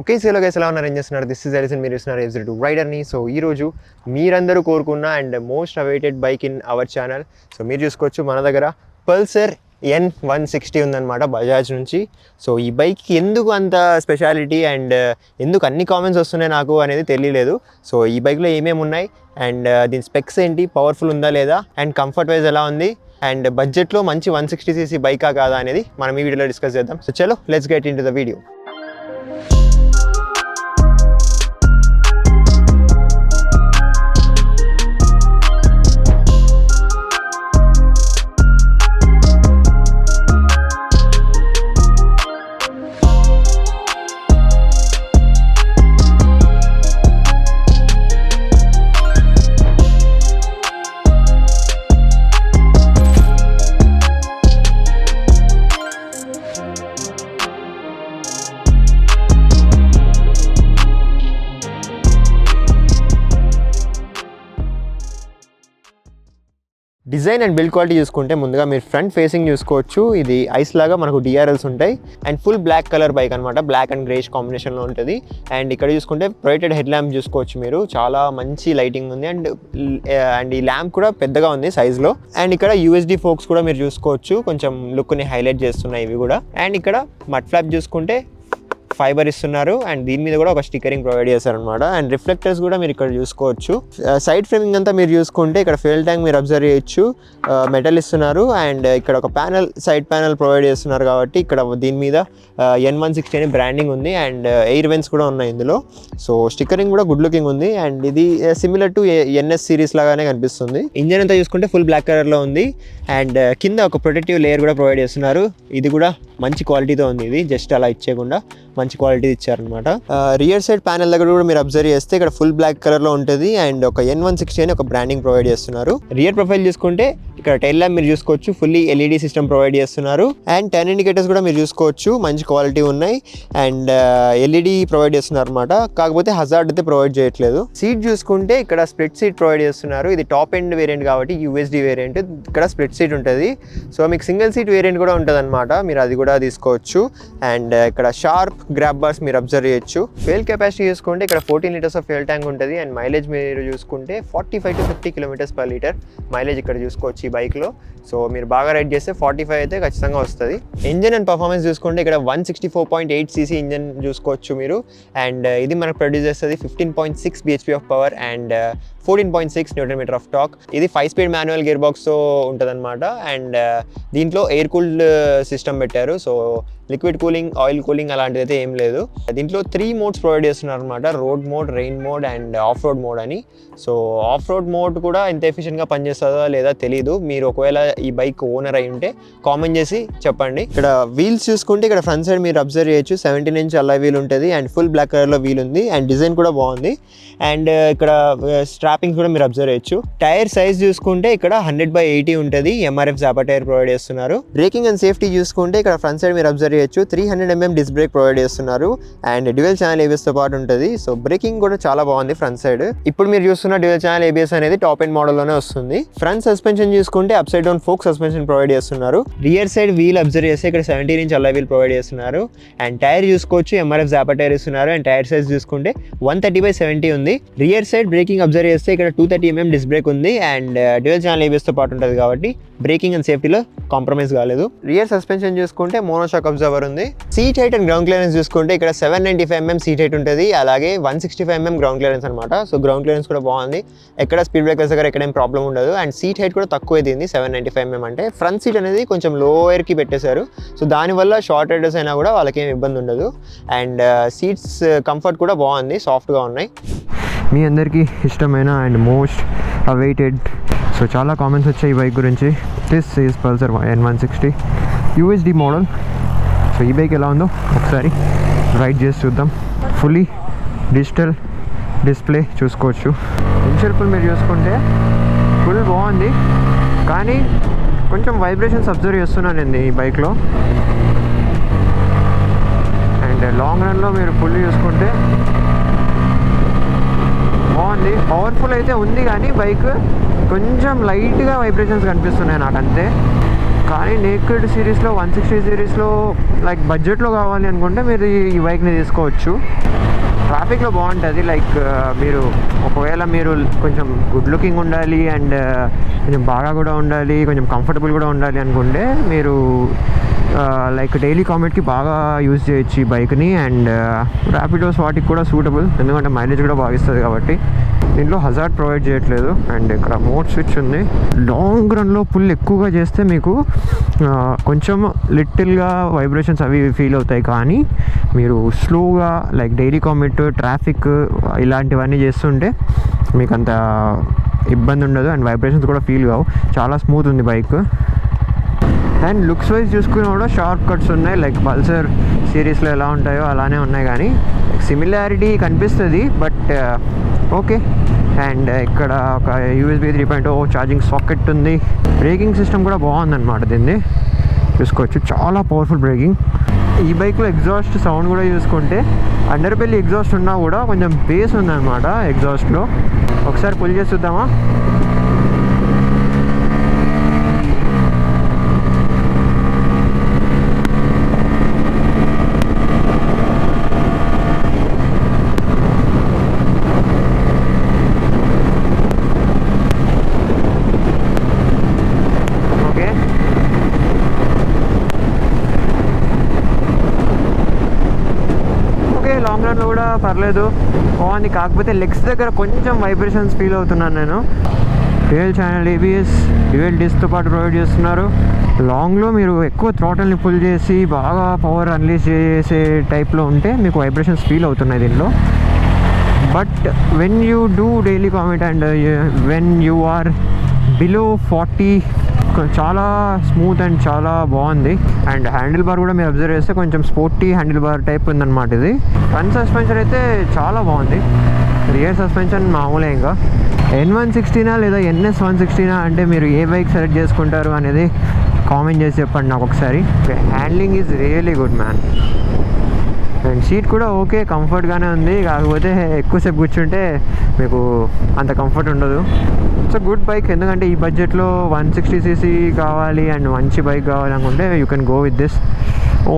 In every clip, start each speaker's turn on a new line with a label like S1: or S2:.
S1: Okay సేలో guys ఎలా ఉన్నారు? ఏం చేస్తున్నారు? దిస్ ఇస్ ఎలిసన్ మీరు ఇస్తున్నారు ఎఫ్ టూ రైడర్ని సో ఈరోజు మీరందరూ కోరుకున్న and most awaited bike in our channel so మీరు చూసుకోవచ్చు మన దగ్గర పల్సర్ ఎన్ వన్ సిక్స్టీ ఉందన్నమాట బజాజ్ నుంచి. సో ఈ బైక్కి ఎందుకు అంత స్పెషాలిటీ అండ్ uh, ఎందుకు అన్ని కామెంట్స్ వస్తున్నాయి నాకు అనేది తెలియలేదు. సో ఈ బైక్లో ఏమేమి ఉన్నాయి? అండ్ uh, దీని స్పెక్స్ ఏంటి? పవర్ఫుల్ ఉందా లేదా? అండ్ కంఫర్ట్ వైజ్ ఎలా ఉంది? అండ్ బడ్జెట్లో మంచి వన్ సిక్స్టీ సీసీ బైకా కాదా అనేది మనం ఈ వీడియోలో డిస్కస్ చేద్దాం. సో చలో let's get into the video design and build quality చూసుకుంటే ముందుగా మీరు ఫ్రంట్ ఫేసింగ్ చూసుకోవచ్చు. ఇది ఐస్ లాగా మనకు డిఆర్ఎల్స్ ఉంటాయి. And full black colour bike అనమాట బ్లాక్ అండ్ గ్రేష్ కాంబినేషన్లో ఉంటుంది. అండ్ ఇక్కడ చూసుకుంటే ప్రొజెక్టెడ్ హెడ్ ల్యాంప్ చూసుకోవచ్చు మీరు. చాలా మంచి లైటింగ్ ఉంది. అండ్ అండ్ ఈ ల్యాంప్ కూడా పెద్దగా ఉంది సైజ్లో. అండ్ ఇక్కడ యూఎస్డి ఫోక్స్ కూడా మీరు చూసుకోవచ్చు. కొంచెం లుక్ని హైలైట్ చేస్తున్నాయి ఇవి కూడా. అండ్ ఇక్కడ మడ్ ఫ్లాప్ చూసుకుంటే ఫైబర్ ఇస్తున్నారు అండ్ దీని మీద కూడా ఒక స్టిక్కరింగ్ ప్రొవైడ్ చేశారనమాట అండ్ రిఫ్లెక్టర్స్ కూడా మీరు ఇక్కడ చూసుకోవచ్చు. Uh, సైడ్ ఫ్రేమింగ్ అంతా మీరు చూసుకుంటే ఇక్కడ ఫెయిల్ ట్యాంక్ మీరు అబ్జర్వ్ చేయొచ్చు. Uh, మెటల్ ఇస్తున్నారు అండ్ ఇక్కడ ఒక ప్యానల్ సైడ్ ప్యానల్ ప్రొవైడ్ చేస్తున్నారు కాబట్టి ఇక్కడ దీని మీద ఎన్ వన్ సిక్స్టీ అనే బ్రాండింగ్ ఉంది అండ్ ఎయిర్ వెన్స్ కూడా ఉన్నాయి ఇందులో. సో స్టిక్కరింగ్ కూడా గుడ్ లుకింగ్ ఉంది అండ్ ఇది సిమిలర్ టు ఎన్ఎస్ సిరీస్ లాగానే కనిపిస్తుంది. ఇంజన్ అంతా చూసుకుంటే ఫుల్ బ్లాక్ కలర్లో ఉంది అండ్ uh, కింద ఒక ప్రొటెక్టివ్ లేయర్ కూడా ప్రొవైడ్ చేస్తున్నారు. ఇది కూడా మంచి క్వాలిటీతో ఉంది ఇది జస్ట్ అలా ఇచ్చేయకుండా. మంచి క్వాలిటీ ఇచ్చారనమాట రియర్ సైడ్ ప్యానెల్ దగ్గర కూడా మీరు అబ్జర్వ్ చేస్తే ఇక్కడ ఫుల్ బ్లాక్ కలర్లో ఉంటుంది అండ్ ఒక ఎన్ వన్ సిక్స్టీ అని ఒక బ్రాండింగ్ ప్రొవైడ్ చేస్తున్నారు. రియర్ ప్రొఫైల్ చూసుకుంటే ఇక్కడ టైల్ ల్యాంప్ మీరు చూసుకోవచ్చు ఫుల్లీ ఎల్ఈడి సిస్టమ్ ప్రొవైడ్ చేస్తున్నారు అండ్ టెన్ ఇండికేటర్స్ కూడా మీరు చూసుకోవచ్చు మంచి క్వాలిటీ ఉన్నాయి అండ్ ఎల్ఈడి ప్రొవైడ్ చేస్తున్నారు అనమాట కాకపోతే హజార్డ్ అయితే ప్రొవైడ్ చేయట్లేదు. సీట్ చూసుకుంటే ఇక్కడ స్ప్లిట్ సీట్ ప్రొవైడ్ చేస్తున్నారు. ఇది టాప్ ఎండ్ వేరియంట్ కాబట్టి యూఎస్డి వేరియంట్ ఇక్కడ స్ప్లిట్ సీట్ ఉంటుంది. సో మీకు సింగిల్ సీట్ వేరియంట్ కూడా ఉంటుంది అనమాట మీరు అది కూడా తీసుకోవచ్చు. అండ్ ఇక్కడ షార్ప్ గ్రాబ్ బార్స్ మీరు అబ్జర్వ్ చేయొచ్చు. ఫెయిల్ కెపాసిటీ చూసుకుంటే ఇక్కడ fourteen litres of fuel tank ఉంటుంది అండ్ మైలేజ్ మీరు చూసుకుంటే forty five to fifty kilometres per litre mileage ఇక్కడ చూసుకోవచ్చు ఈ బైక్లో సో మీరు బాగా రైడ్ చేస్తే ఫార్టీ ఫైవ్ అయితే ఖచ్చితంగా వస్తుంది. ఇంజన్ అండ్ పర్ఫార్మెన్స్ చూసుకుంటే ఇక్కడ one sixty four point eight CC engine చూసుకోవచ్చు మీరు. అండ్ uh, ఇది మనకు ప్రొడ్యూస్ చేస్తుంది fifteen point six BHP of power and fourteen point six newton metre of torque ఇది ఫైవ్ స్పీడ్ మాన్యువల్ గేర్ బాక్స్తో ఉంటుందన్నమాట. అండ్ దీంట్లో ఎయిర్ కూల్డ్ సిస్టమ్ పెట్టారు. So liquid cooling oil cooling అలాంటిది అయితే ఏం లేదు. దీంట్లో త్రీ మోడ్స్ ప్రొవైడ్ చేస్తున్నారు అనమాట road mode rain mode and off road mode అని. సో ఆఫ్ రోడ్ మోడ్ కూడా ఎంత ఎఫిషియెంట్గా పనిచేస్తుందో లేదా తెలియదు మీరు ఒకవేళ ఈ బైక్ ఓనర్ అయి ఉంటే కామెంట్ చేసి చెప్పండి. ఇక్కడ వీల్స్ చూసుకుంటే ఇక్కడ ఫ్రంట్ సైడ్ మీరు అబ్జర్వ్ చేయొచ్చు. సెవెంటీన్ ఇంచ్ అలా వీల్ ఉంటుంది అండ్ ఫుల్ బ్లాక్ కలర్లో వీల్ ఉంది అండ్ డిజైన్ కూడా బాగుంది. అండ్ uh, ఇక్కడ uh, స్ట్రాపింగ్స్ కూడా మీరు అబ్జర్వ్ చేయొచ్చు. టైర్ సైజ్ చూసుకుంటే ఇక్కడ హండ్రెడ్ బై ఎయిటీ ఉంటుంది. ఎంఆర్ఎఫ్ జాపా టైర్ ప్రొవైడ్ చేస్తున్నారు. బ్రేకింగ్ అండ్ సేఫ్టీ చూసుకుంటే ఇక్కడ ఫ్రంట్ సైడ్ మీరు అబ్జర్వ్ చేయొచ్చు. Three hundred mm disc brake provide చేస్తున్నారు. అండ్ డ్యూయల్ ఛానల్ ఏబిఎస్తో పాటు ఉంటుంది. సో బ్రేకింగ్ కూడా చాలా బాగుంది ఫ్రంట్ సైడ్ ఇప్పుడు మీరు చూస్తున్న డ్యువెల్ ఛానల్ ఏబిఎస్ అనేది టాప్ ఎండ్ మోడల్లోనే వస్తుంది. ఫ్రంట్ సస్పెన్షన్ చూసుకుంటే upside down fork suspension provide చేస్తున్నారు. రియర్ సైడ్ వీల్ అబ్జర్వ్ చేస్తే ఇక్కడ seventeen inch alloy wheel provide చేస్తున్నారు. అండ్ టైర్ చూసుకోవచ్చు. ఎంఆర్ఎఫ్ జాపా టైర్ ఇస్తున్నారు. అండ్ టైర్ సైజ్ చూసుకుంటే వన్ థర్టీ బై సెవెంటీ ఉంది. రియర్ సైడ్ బ్రేకింగ్ అబ్జర్వ్ చేస్తే ఇక్కడ two thirty mm disc brake ఉంది. అండ్ డ్యూయల్ ఛానల్ ఏబిఎస్తో పాటు ఉంటుంది కాబట్టి బ్రేకింగ్ అండ్ సేఫ్టీలో కాంప్రమైజ్ కాలేదు. రియర్ సస్పెన్షన్ చూసుకుంటే మోనోషాక్ అబ్జర్వర్ ఉంది. Seat height and ground clearance చూసుకుంటే ఇక్కడ seven ninety five mm seat height ఉంటుంది. అలాగే one sixty five mm ground clearance అనమాట సో గ్రౌండ్ క్లియరెన్స్ కూడా బాగుంది. ఎక్కడ స్పీడ్ బ్రేకర్స్ దగ్గర ఎక్కడేం ప్రాబ్లం ఉండదు. అండ్ సీట్ హైట్ కూడా తక్కువ దింది సెవెన్ నైంటీ ఫైవ్ ఎంఎం అంటే. ఫ్రంట్ సీట్ అనేది కొంచెం లోయర్కి పెట్టేశారు. సో దానివల్ల షార్ట్ రైడర్స్ అయినా కూడా వాళ్ళకేం ఇబ్బంది ఉండదు. అండ్ సీట్స్ కంఫర్ట్ కూడా బాగుంది సాఫ్ట్గా ఉన్నాయి. మీ అందరికీ ఇష్టమైన అండ్ మోస్ట్ అవైటెడ్ సో చాలా కామెంట్స్ వచ్చాయి ఈ బైక్ గురించి. This is Pulsar N one sixty USD model so ఈ బైక్ ఎలా ఉందో ఒకసారి రైడ్ చేసి చూద్దాం. ఫుల్లీ డిజిటల్ డిస్ప్లే చూసుకోవచ్చు. ఇన్షర్పుల్ మీరు చూసుకుంటే ఫుల్ బాగుంది. కానీ కొంచెం వైబ్రేషన్స్ అబ్జర్వ్ చేస్తున్నాను నేను ఈ బైక్లో అండ్ లాంగ్ రన్లో మీరు ఫుల్ చూసుకుంటే బాగుంది. పవర్ఫుల్ అయితే ఉంది కానీ బైక్ కొంచెం లైట్గా వైబ్రేషన్స్ కనిపిస్తున్నాయి నాకు అంతే. కానీ నేకెడ్ సిరీస్లో వన్ సిక్స్టీ సిరీస్లో లైక్ బడ్జెట్లో కావాలి అనుకుంటే మీరు ఈ- ఈ బైక్ని తీసుకోవచ్చు. ట్రాఫిక్లో బాగుంటుంది లైక్ మీరు ఒకవేళ మీరు కొంచెం గుడ్ లుకింగ్ ఉండాలి అండ్ కొంచెం బాగా కూడా ఉండాలి కొంచెం కంఫర్టబుల్ కూడా ఉండాలి అనుకుంటే మీరు లైక్ డైలీ కామెంట్కి బాగా యూజ్ చేయొచ్చు ఈ బైక్ని అండ్ ర్యాపిడోస్ వాటికి కూడా సూటబుల్ ఎందుకంటే మైలేజ్ కూడా బాగా ఇస్తుంది కాబట్టి. దీంట్లో హజార్డ్ ప్రొవైడ్ చేయట్లేదు. అండ్ ఇక్కడ మోడ్ స్విచ్ ఉంది. లాంగ్ రన్లో పుల్ ఎక్కువగా చేస్తే మీకు కొంచెం లిటిల్గా వైబ్రేషన్స్ అవి ఫీల్ అవుతాయి. కానీ మీరు స్లోగా లైక్ డైలీ కామెంట్ ట్రాఫిక్ ఇలాంటివన్నీ చేస్తుంటే మీకు అంత ఇబ్బంది ఉండదు. అండ్ వైబ్రేషన్స్ కూడా ఫీల్ కావు. చాలా స్మూత్ ఉంది బైక్ అండ్ లుక్స్ వైజ్ చూసుకున్నా కూడా షార్ప్ కట్స్ ఉన్నాయి. లైక్ పల్సర్ సిరీస్లో ఎలా ఉంటాయో అలానే ఉన్నాయి కానీ సిమిలారిటీ కనిపిస్తుంది బట్ ఓకే అండ్ ఇక్కడ ఒక USB three point O charging socket ఉంది. బ్రేకింగ్ సిస్టమ్ కూడా బాగుందన్నమాట దీన్ని. చూసుకోవచ్చు. చాలా పవర్ఫుల్ బ్రేకింగ్ ఈ బైక్లో ఎగ్జాస్ట్ సౌండ్ కూడా చూసుకుంటే అండర్పెల్లి ఎగ్జాస్ట్ ఉన్నా కూడా కొంచెం బేస్ ఉందన్నమాట ఎగ్జాస్ట్లో ఒకసారి పుల్ చేసి చూద్దామా ఓకే ఓకే లాంగ్ రన్లో కూడా పర్లేదు బాగుంది కాకపోతే లెగ్స్ దగ్గర కొంచెం వైబ్రేషన్స్ ఫీల్ అవుతున్నాను నేను. రియల్ ఛానల్ ఏబిఎస్ రియల్ డిస్క్తో పాటు ప్రొవైడ్ చేస్తున్నారు. లాంగ్లో మీరు ఎక్కువ థ్రాటల్ని పుల్ చేసి బాగా పవర్ అన్లీస్ చేసే టైప్లో ఉంటే మీకు వైబ్రేషన్స్ ఫీల్ అవుతున్నాయి దీనిలో. But when you do daily commute and when you are below forty చాలా స్మూత్ అండ్ చాలా బాగుంది. అండ్ హ్యాండిల్ బార్ కూడా మీరు అబ్జర్వ్ చేస్తే కొంచెం స్పోర్టీ హ్యాండిల్ బార్ టైప్ ఉందన్నమాట ఇది. ఫ్రంట్ సస్పెన్షన్ అయితే చాలా బాగుంది. రియర్ సస్పెన్షన్ మామూలే ఇంకా. ఎన్ వన్ సిక్స్టీనా లేదా ఎన్ఎస్ వన్ సిక్స్టీనా అంటే మీరు ఏ బైక్ సెలెక్ట్ చేసుకుంటారు అనేది కామెంట్ చేసి చెప్పండి నాకు ఒకసారి. Handling is really good man and seat కూడా ఓకే కంఫర్ట్గానే ఉంది. కాకపోతే ఎక్కువసేపు కూర్చుంటే మీకు అంత కంఫర్ట్ ఉండదు. ఇట్స్ గుడ్ బైక్ ఎందుకంటే ఈ బడ్జెట్లో వన్ సిక్స్టీ సీసీ కావాలి అండ్ మంచి బైక్ కావాలి అనుకుంటే you can go with this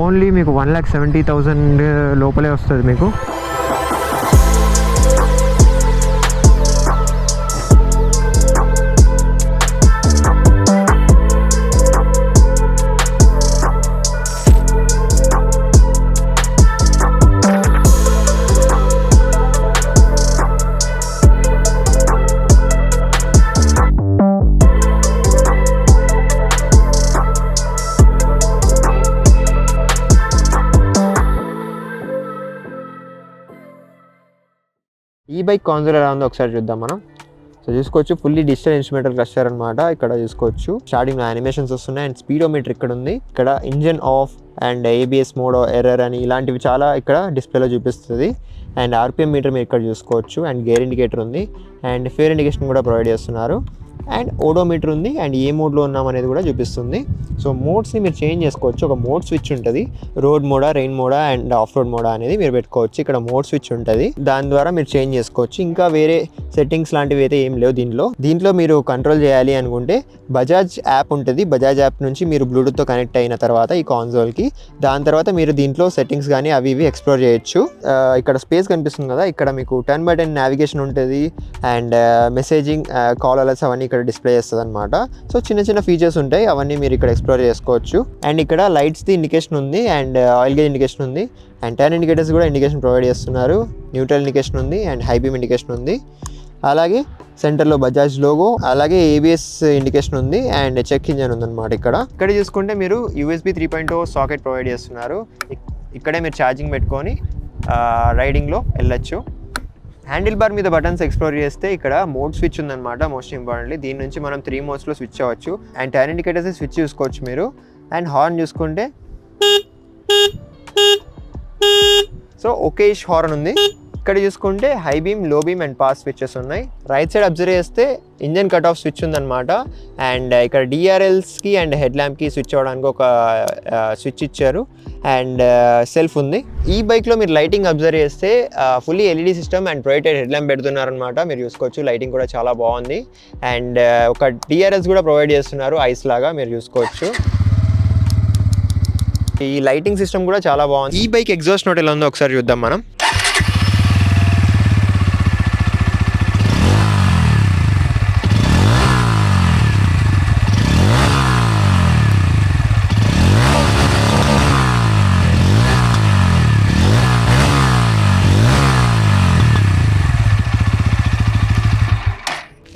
S1: only మీకు వన్ ల్యాక్ సెవెంటీ థౌజండ్ లోపలే వస్తుంది మీకు. ఈ బైక్ కాన్సోల్ ఎలా ఉందో ఒకసారి చూద్దాం మనం. సో చూసుకోవచ్చు. ఫుల్లీ డిజిటల్ ఇన్స్ట్రుమెంటల్ క్లస్టర్ అనమాట ఇక్కడ చూసుకోవచ్చు. స్టార్టింగ్ యానిమేషన్స్ వస్తున్నాయి. అండ్ స్పీడోమీటర్ ఇక్కడ ఉంది. ఇక్కడ engine off and ABS mode error అని ఇలాంటివి చాలా ఇక్కడ డిస్ప్లేలో చూపిస్తుంది. అండ్ ఆర్పిఎం మీటర్ మీరు ఇక్కడ చూసుకోవచ్చు. అండ్ గేర్ ఇండికేటర్ ఉంది. అండ్ ఫేర్ ఇండికేషన్ కూడా ప్రొవైడ్ చేస్తున్నారు. అండ్ ఓడోమీటర్ ఉంది అండ్ ఏ మోడ్లో ఉన్నాం అనేది కూడా చూపిస్తుంది. సో మోడ్స్ని మీరు చేంజ్ చేసుకోవచ్చు. ఒక మోడ్ స్విచ్ ఉంటుంది. రోడ్ మోడా రెయిన్ మోడా అండ్ ఆఫ్ రోడ్ మోడా అనేది మీరు పెట్టుకోవచ్చు. ఇక్కడ మోడ్ స్విచ్ ఉంటుంది. దాని ద్వారా మీరు చేంజ్ చేసుకోవచ్చు. ఇంకా వేరే సెట్టింగ్స్ లాంటివి అయితే ఏం లేవు దీంట్లో. దీంట్లో మీరు కంట్రోల్ చేయాలి అనుకుంటే బజాజ్ యాప్ ఉంటుంది. బజాజ్ యాప్ నుంచి మీరు బ్లూటూత్తో కనెక్ట్ అయిన తర్వాత ఈ కాన్సోల్కి. దాని తర్వాత మీరు దీంట్లో సెట్టింగ్స్ కానీ అవి ఇవి ఎక్స్ప్లోర్ చేయొచ్చు. ఇక్కడ స్పేస్ కనిపిస్తుంది కదా. ఇక్కడ మీకు టర్న్ బై టెన్ నావిగేషన్ ఉంటుంది. అండ్ మెసేజింగ్ కాల్ అలర్స్ అవన్నీ ఇక్కడ డిస్ప్లే చేస్తుంది అనమాట సో చిన్న చిన్న ఫీచర్స్ ఉంటాయి. అవన్నీ మీరు ఇక్కడ ఎక్స్ప్లోర్ చేసుకోవచ్చు. అండ్ ఇక్కడ లైట్స్ది ఇండికేషన్ ఉంది అండ్ ఆయిల్ గేజ్ ఇండికేషన్ ఉంది. అండ్ టర్న్ ఇండికేటర్స్ కూడా ఇండికేషన్ ప్రొవైడ్ చేస్తున్నారు. న్యూట్రల్ ఇండికేషన్ ఉంది అండ్ హైబీమ్ ఇండికేషన్ ఉంది. అలాగే సెంటర్లో బజాజ్ లోగో అలాగే ఏబిఎస్ ఇండికేషన్ ఉంది అండ్ చెక్ ఇంజన్ ఉందన్నమాట ఇక్కడ. ఇక్కడ చూసుకుంటే మీరు USB three point socket provide చేస్తున్నారు. ఇక్కడే మీరు ఛార్జింగ్ పెట్టుకొని uh, రైడింగ్లో వెళ్ళొచ్చు. హ్యాండిల్ బార్ మీద బటన్స్ ఎక్స్ప్లోర్ చేస్తే ఇక్కడ మోడ్ స్విచ్ ఉందన్నమాట మోస్ట్ ఇంపార్టెంట్లీ దీని నుంచి మనం త్రీ మోడ్స్లో స్విచ్ అవ్వచ్చు. అండ్ టైర్ ఇండికేటర్స్ స్విచ్ చూసుకోవచ్చు మీరు. అండ్ హార్న్ చూసుకుంటే సో ఒకే హార్న్ ఉంది. ఇక్కడ చూసుకుంటే హై బీమ్లో బీమ్ అండ్ పాస్ స్విచెస్ ఉన్నాయి. రైట్ సైడ్ అబ్జర్వ్ చేస్తే ఇంజన్ కట్ ఆఫ్ స్విచ్ ఉందన్నమాట. అండ్ ఇక్కడ డిఆర్ఎల్స్కి అండ్ హెడ్ ల్యాంప్కి స్విచ్ అవ్వడానికి ఒక స్విచ్ ఇచ్చారు. అండ్ సెల్ఫ్ ఉంది. ఈ బైక్లో మీరు లైటింగ్ అబ్జర్వ్ చేస్తే fully LED system and provided head lamp పెడుతున్నారనమాట మీరు చూసుకోవచ్చు లైటింగ్ కూడా చాలా బాగుంది. అండ్ ఒక డిఆర్ఎల్స్ కూడా ప్రొవైడ్ చేస్తున్నారు ఐస్ లాగా మీరు చూసుకోవచ్చు. ఈ లైటింగ్ సిస్టమ్ కూడా చాలా బాగుంది. ఈ బైక్ ఎగ్జాస్ట్ నోట్ ఎలా ఉందో ఒకసారి చూద్దాం మనం.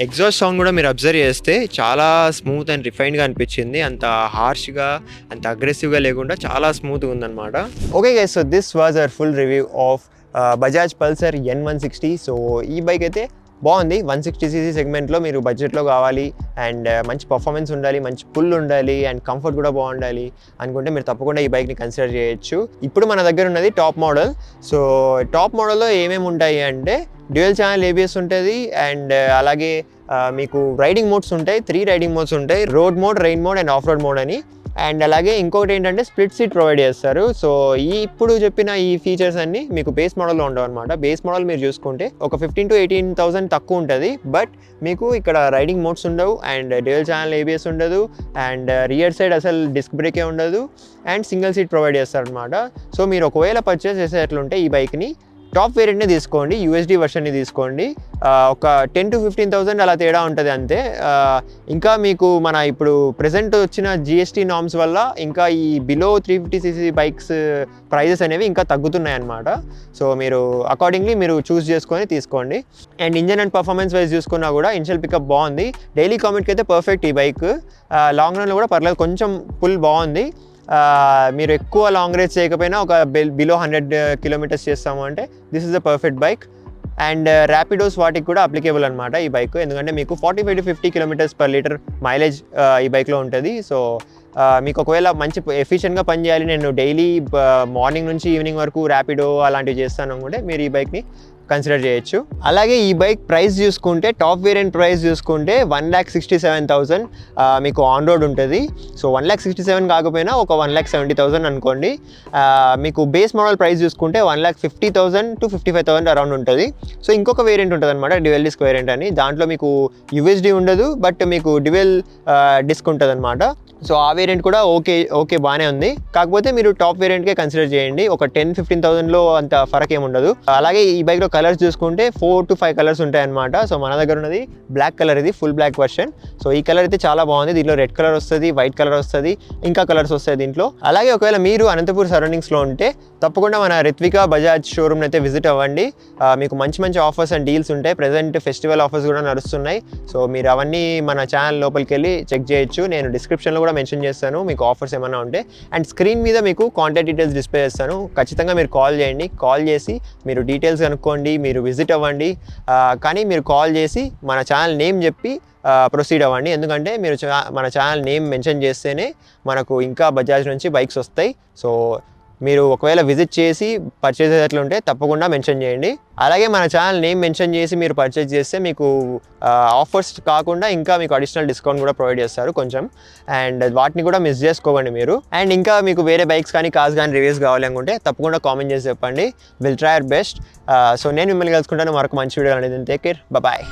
S1: ఎగ్జాస్ట్ సౌండ్ కూడా మీరు అబ్జర్వ్ చేస్తే చాలా స్మూత్ అండ్ రిఫైన్డ్గా అనిపించింది. అంత హార్ష్గా అంత అగ్రెసివ్గా లేకుండా చాలా స్మూత్గా ఉందన్నమాట. Okay guys so this was our full review of Bajaj Pulsar N one sixty so ఈ బైక్ అయితే బాగుంది. వన్ సిక్స్టీ సీసీ సెగ్మెంట్లో మీరు బడ్జెట్లో కావాలి అండ్ uh, మంచి పర్ఫార్మెన్స్ ఉండాలి మంచి పుల్ ఉండాలి అండ్ కంఫర్ట్ కూడా బాగుండాలి అనుకుంటే మీరు తప్పకుండా ఈ బైక్ని కన్సిడర్ చేయొచ్చు. ఇప్పుడు మన దగ్గర ఉన్నది టాప్ మోడల్ సో టాప్ మోడల్లో ఏమేమి ఉంటాయి అంటే డ్యూయల్ ఛానల్ ఏబిఎస్ ఉంటుంది అండ్ అలాగే uh, మీకు రైడింగ్ మోడ్స్ ఉంటాయి త్రీ రైడింగ్ మోడ్స్ ఉంటాయి road mode rain mode and off road mode అని. అండ్ అలాగే ఇంకొకటి ఏంటంటే స్ప్లిట్ సీట్ ప్రొవైడ్ చేస్తారు. సో ఈ ఇప్పుడు చెప్పిన ఈ ఫీచర్స్ అన్ని మీకు బేస్ మోడల్లో ఉండవు అనమాట బేస్ మోడల్ మీరు చూసుకుంటే ఒక ఫిఫ్టీన్ టు ఎయిటీన్ థౌసండ్ తక్కువ ఉంటుంది. బట్ మీకు ఇక్కడ రైడింగ్ మోడ్స్ ఉండవు అండ్ డ్యూయల్ ఛానల్ ఏబిఎస్ ఉండదు అండ్ రియర్ సైడ్ అసలు డిస్క్ బ్రేకే ఉండదు. అండ్ సింగిల్ సీట్ ప్రొవైడ్ చేస్తారనమాట సో మీరు ఒకవేళ పర్చేస్ చేసేట్లుంటే ఈ బైక్ని టాప్ వేరియంట్ని తీసుకోండి యూఎస్డి వర్షన్ని తీసుకోండి. ఒక టెన్ టు ఫిఫ్టీన్ థౌసండ్ అలా తేడా ఉంటుంది అంతే. ఇంకా మీకు మన ఇప్పుడు ప్రెసెంట్ వచ్చిన జిఎస్టీ నామ్స్ వల్ల ఇంకా ఈ below three fifty CC bikes prices అనేవి ఇంకా తగ్గుతున్నాయి అన్నమాట సో మీరు అకార్డింగ్లీ మీరు చూస్ చేసుకొని తీసుకోండి. And engine and performance wise చూసుకున్నా కూడా ఇన్షియల్ పికప్ బాగుంది. డైలీ కామెంట్కి అయితే పర్ఫెక్ట్ ఈ బైక్ లాంగ్ రన్లో కూడా పర్లేదు కొంచెం పుల్ బాగుంది. మీరు ఎక్కువ లాంగ్ రేజ్ చేయకపోయినా ఒక బిలో హండ్రెడ్ కిలోమీటర్స్ చేస్తాము అంటే this is the perfect bike and Rapidos వాటికి కూడా అప్లికేబుల్ అనమాట ఈ బైక్ ఎందుకంటే మీకు forty five to fifty kilometres per litre mileage ఈ బైక్లో ఉంటుంది. సో మీకు ఒకవేళ మంచి ఎఫిషియెంట్గా పనిచేయాలి నేను డైలీ మార్నింగ్ నుంచి ఈవినింగ్ వరకు ర్యాపిడో అలాంటివి చేస్తాను అనుకుంటే మీరు ఈ బైక్ని కన్సిడర్ చేయొచ్చు. అలాగే ఈ బైక్ ప్రైస్ చూసుకుంటే టాప్ వేరియంట్ ప్రైస్ చూసుకుంటే one lakh sixty seven thousand మీకు ఆన్ రోడ్ ఉంటుంది. So one lakh sixty seven కాకపోయినా ఒక వన్ ల్యాక్ సెవెంటీ థౌసండ్ అనుకోండి. మీకు బేస్ మోడల్ ప్రైస్ చూసుకుంటే one lakh fifty thousand to fifty five thousand around ఉంటుంది. సో ఇంకొక వేరియంట్ ఉంటుంది అనమాట డ్యువెల్ డిస్క్ వేరియంట్ అని. దాంట్లో మీకు యూఎస్డి ఉండదు బట్ మీకు డ్యువెల్ డిస్క్ ఉంటుంది అనమాట సో ఆ వేరియంట్ కూడా ఓకే ఓకే బాగానే ఉంది. కాకపోతే మీరు టాప్ వేరియంట్కే కన్సిడర్ చేయండి. ఒక టెన్ ఫిఫ్టీన్ థౌసండ్లో అంత ఫరక్ ఏమి ఉండదు. అలాగే ఈ బైక్లో కలర్స్ చూసుకుంటే ఫోర్ టు ఫైవ్ కలర్స్ ఉంటాయి అనమాట సో మన దగ్గర ఉన్నది బ్లాక్ కలర్ ఇది ఫుల్ బ్లాక్ వర్షన్ సో ఈ కలర్ అయితే చాలా బాగుంది. దీంట్లో రెడ్ కలర్ వస్తుంది వైట్ కలర్ వస్తుంది ఇంకా కలర్స్ వస్తాయి దీంట్లో. అలాగే ఒకవేళ మీరు అనంతపూర్ సరౌండింగ్స్లో ఉంటే తప్పకుండా మన రిత్విక బజాజ్ షోరూమ్ అయితే విజిట్ అవ్వండి. మీకు మంచి మంచి ఆఫర్స్ అండ్ డీల్స్ ఉంటాయి. ప్రజెంట్ ఫెస్టివల్ ఆఫర్స్ కూడా నడుస్తున్నాయి. సో మీరు అవన్నీ మన ఛానల్ లోపలికి వెళ్ళి చెక్ చేయొచ్చు. నేను డిస్క్రిప్షన్లో కూడా మెన్షన్ చేస్తాను. మీకు ఆఫర్స్ ఏమైనా ఉంటే అండ్ స్క్రీన్ మీద మీకు కాంటాక్ట్ డీటెయిల్స్ డిస్ప్లే చేస్తాను. ఖచ్చితంగా మీరు కాల్ చేయండి. కాల్ చేసి మీరు డీటెయిల్స్ కనుక్కోండి మీరు విజిట్ అవ్వండి. కానీ మీరు కాల్ చేసి మన ఛానల్ నేమ్ చెప్పి ప్రొసీడ్ అవ్వండి. ఎందుకంటే మీరు చా- మన ఛానల్ నేమ్ మెన్షన్ చేస్తేనే మనకు ఇంకా బజాజ్ నుంచి బైక్స్ వస్తాయి. సో మీరు ఒకవేళ విజిట్ చేసి పర్చేస్ చేసేట్లుంటే తప్పకుండా మెన్షన్ చేయండి. అలాగే మన ఛానల్ నేమ్ మెన్షన్ చేసి మీరు పర్చేస్ చేస్తే మీకు ఆఫర్స్ కాకుండా ఇంకా మీకు అడిషనల్ డిస్కౌంట్ కూడా ప్రొవైడ్ చేస్తారు కొంచెం. అండ్ వాటిని కూడా మిస్ చేసుకోకండి మీరు. అండ్ ఇంకా మీకు వేరే బైక్స్ కానీ కార్స్ కానీ రివ్యూస్ కావాలి అనుకుంటే తప్పకుండా కామెంట్ చేసి చెప్పండి. Will try your best so నేను మిమ్మల్ని కలుసుకుంటాను. మరొక మంచి వీడియో అనేది. Take care bye